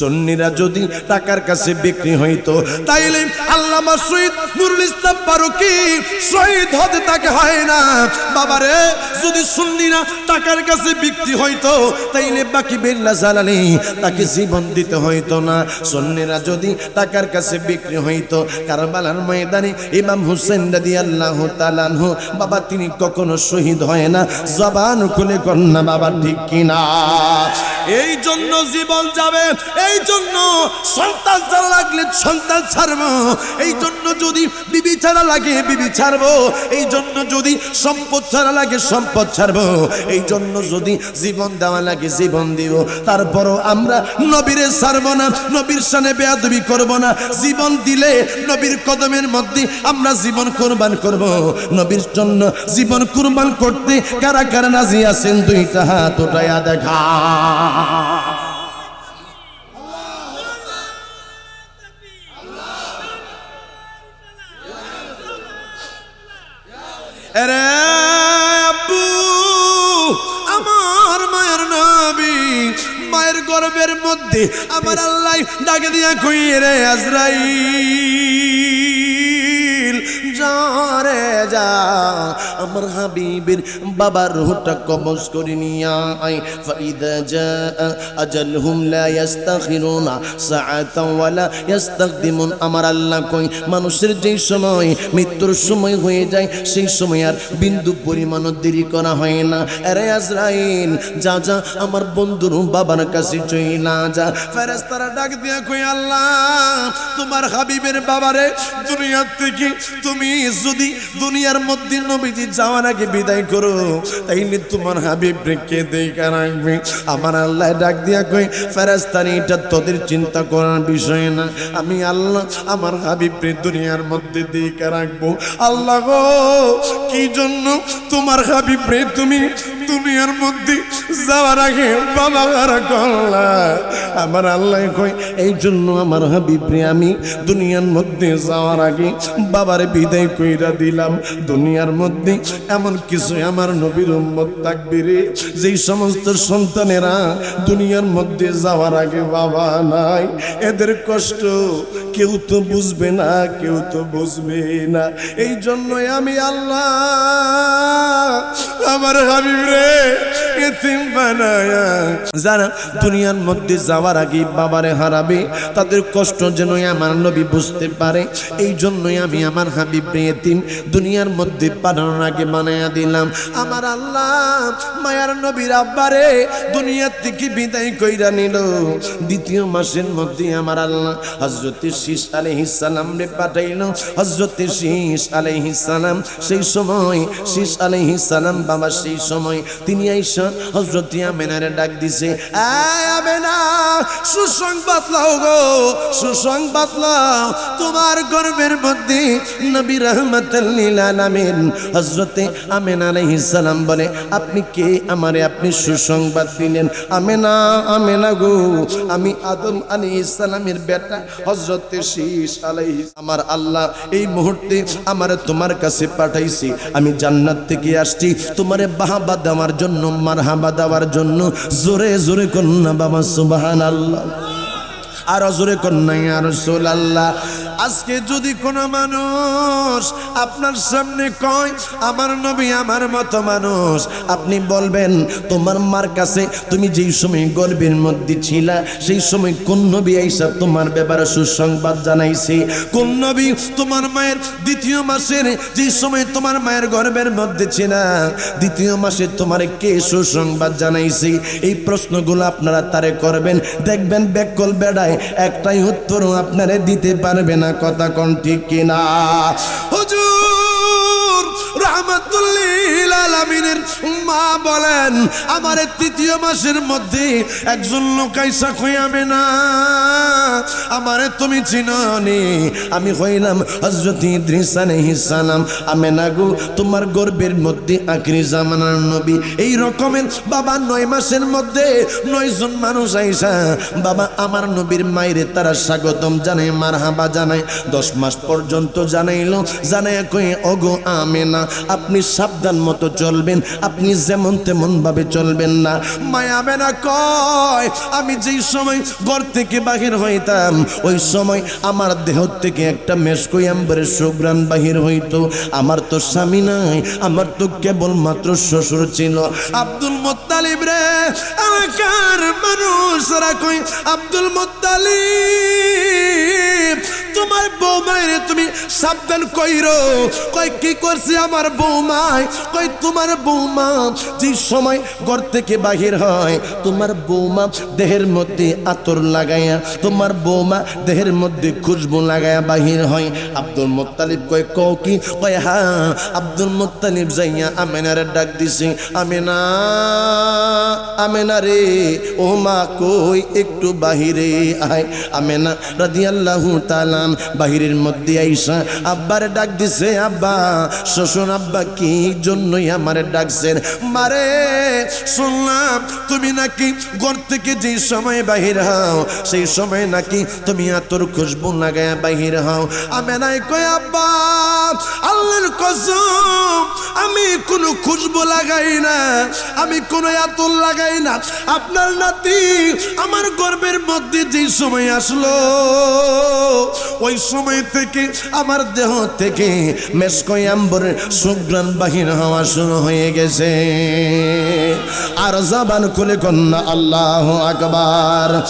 সন্নিরা যদি টাকার কাছে বিক্রি হইতো, তাইলে আল্লামা শহীদ নুরুল ইসলাম ফারুকি শহীদ হতে তাকে হয় না। বাবারে, যদি সুন্নিরা টাকার কাছে বিক্রি হইতো, তাইলে বাকি বিল্লা জালালি তাকে জীবন দিতে হইতো না। সন্নিরা যদি টাকার কাছে বিক্রি হইতো, কারবালার ময়দানে ইমাম হুসেন রাদি আল্লাহ তালানহু বাবা তিনি কখনো শহীদ হয় না। জবান খুলে কন্যা বাবা ঠিক কিনা? এই জন্য জীবন যাবে এই জন্য সন্তান ছাড়া লাগলে সন্তান ছাড়বো। এই জন্য যদি বিবি ছাড়া লাগে বিবি ছাড়বো। এই জন্য যদি সম্পদ ছাড়া লাগে সম্পদ ছাড়বো। এই জন্য যদি জীবন দেওয়া লাগে জীবন দিব। তারপরও আমরা নবীরে ছাড়বো না, নবীর সানে বেয়াদবি করব না। জীবন দিলে নবীর কদমের মধ্যে আমরা জীবন কোরবান করব। নবীর জন্য জীবন কোরবান করতে কারা কারা নাজি আছেন? দুইটা হাত ওটাইয়া দেখা। এরে আব্বু, আমার মায়ের নবী, মায়ের গর্বের মধ্যে আমার আল্লাহ ডাকে দিয়া কই রে আজরাইল। যা রে যা। আমার হাবিবের বাবার কবজ করে আমার আল্লাহ কই মানুষের যেই সময় মৃত্যুর সময় হয়ে যায়, সেই সময় আর বিন্দু পরিমাণ দেরি করা হয় না। আরে আজরাইল, যা যা, আমার বন্ধুর বাবার কাছে চই না যা। ফেরেশতারা ডাক দিয়া কই আল্লাহ, তোমার হাবিবের বাবারে দুনিয়ার থেকে তুমি যদি দুনিয়ার মধ্যে নবীজি যাওয়ার আগে বিদায় করো, তাইলে তোমার হাবিব রেখে দেখা রাখবে আমার আল্লাহ ডাক দিয়া কই ফেরাস্তানি এটা তোদের চিন্তা করার বিষয় না। আমি আল্লাহ আমার হাবিব রে দুনিয়ার মধ্যে দেখা রাখব আল্লাহ গো, কি জন্য তোমার হাবিব রে তুমি দুনিয়ার মধ্যে যাওয়ার আগে বাবা করলা? আমার আল্লাহ কই এই জন্য আমার হাবিব রে, আমি দুনিয়ার মধ্যে যাওয়ার আগে বাবার বিদায় কইরা দিলাম। দুনিয়ার মধ্যে এমন কিছু আমার নবীর উম্মত থাকবে রে, যেই সমস্ত সন্তানেরা দুনিয়ার মধ্যে যাওয়ার আগে বাবা নাই। এদের কষ্ট কেউ তো বুঝবে না, কেউ তো বুঝবে না। এই জন্যই আমি আল্লাহ, আমার হাবিব রে যারা দুনিয়ার মধ্যে যাওয়ার আগে বাবারে হারাবে, তাদের কষ্ট যেন আমার নবী বুঝতে পারে। এই জন্যই আমি আমার হাবিব এতিম দুনিয়ার মধ্যে পাঠানোর আগে দিলাম। আমার আল্লাহ মায়ার নবীর আব্বারে দুনিয়ার থেকে বিদায় কইরা নিল। দ্বিতীয় মাসের মধ্যে আমার আল্লাহ হজরত শীষ আলহিস সালাম রে পাঠাইল। হজরত শীষ আলহিস সালাম সেই সময়, শীষ আলহিস সালাম বাবা সেই সময় তিনি আইসা হজরত ডাক দিছে সুসংবাদ লাও গো, সুসংবাদ লাও। তোমার গর্বের মধ্যে নবী বলে, আপনি কে? আমারে আপনি সুসংবাদ দিলেন। আমেনা আমেনা গো, আমি আদম আলাইহিস বেটা হজরতে শীষ আলাইহিস আমার আল্লাহ এই মুহূর্তে আমারে তোমার কাছে পাঠাইছি। আমি জান্নাত থেকে আসছি। তোমারে বাহাবা দেওয়ার জন্য মারহাবা দেওয়ার জন্য জোরে জোরে কন্যা বাবা সুবাহান আল্লাহ আর জোরে কন্যা আর সোল আল্লাহ আজকে যদি কোনো মানুষ আপনার সামনে কয়, আমার নবী আমার মতো মানুষ। আপনি বলবেন, তোমার মার কাছে তুমি যেই সময় গর্বের মধ্যে ছিলা, সেই সময় কোন নবী আইসা তোমার ব্যাপারে সুসংবাদ জানাইছে? কোন নবী তোমার মায়ের দ্বিতীয় মাসের যে সময় তোমার মায়ের গর্বের মধ্যে ছিল, দ্বিতীয় মাসে তোমার কে সুসংবাদ জানাইছে? এই প্রশ্নগুলো আপনারা তারে করবেন। দেখবেন ব্যাকল বেড়ায় একটাই উত্তরও আপনারে দিতে পারবে না। কথা কোন ঠিক কিনা? রহমতুল্লিল আলমিনের মা বলেন, আমার তৃতীয় মাসের মধ্যে একজন লোক আইসা খয়াবে না। আমারে তুমি চিননি। আমি হইলাম হজরত ইদ্রিস আলাইহিস সালাম। আমেনা গো, তোমার গর্বের মধ্যে আখরি জামানার নবী। এই রকমের বাবা নয় মাসের মধ্যে নয় জন মানুষ আইসা, বাবা, আমার নবীর মায়েরে তারা স্বাগতম জানায়, মারহাবা জানায়। দশ মাস পর্যন্ত জানাইলো জানায় কই ওগো, আমেনা আপনি সাবধান মতো চলবেন, আপনি যেমন তেমন ভাবে চলবেন না। মায়াবে না কয়, আমি যেই সময় ঘর থেকে বাহির হইতাম, ওই সময় আমার দেহ থেকে একটা মেসকই আম্বরের সুগ্রাণ বাহির হইতো। আমার তো স্বামী নাই, আমার তো কেবল মাত্র শ্বশুর ছিল। আব্দুল মোত্তালিব রে, এলাকার মানুষরা কই আব্দুল মোত্তালিব। বৌমায় তুমি সাবধান কইরো। কই কি করছে আমার বৌমায় কই তোমার বৌমা যে সময় ঘর থেকে বাহির হয়, তোমার বৌমা দেহের মধ্যে আতর লাগাইয়া তোমার বৌমা দেহের মধ্যে খুশবু লাগাইয়া বাহির হয়। আব্দুল মোত্তালিব কয়, কও কি? কয় হ্যাঁ আব্দুল মোত্তালিব যাইয়া আমেনারে ডাক দিছে, আমেনা আমেনা রে, ও মা কই একটু বাহিরে আয়। আমেনা রাদিয়াল্লাহু তাআলান বাহিরের মধ্যে আইসা আব্বার ডাক দিছে, আব্বা শ্বশুর আব্বা, কি জন্যই আমারে ডাকছেন? মারে শুনলাম তুমি নাকি ঘর থেকে যে সময় বাহির হও, সেই সময় নাকি তুমি আতর খুশবু লাগায় বাহির হও। আমেনাই কয়, আব্বা, আল্লাহর কসম আমি কোনো খুশবু লাগাই না, আমি কোনো আতর লাগাই না। আপনার নাতি আমার গর্বের মধ্যে যে সময় আসলো, ওই সময় থেকে আমার দেহ থেকে মেসকই আম্বরের সুগ্রাণ বাহির হওয়া শুরু হয়ে গেছে। আর জবান খুলে কন্যা, আল্লাহ আকবার।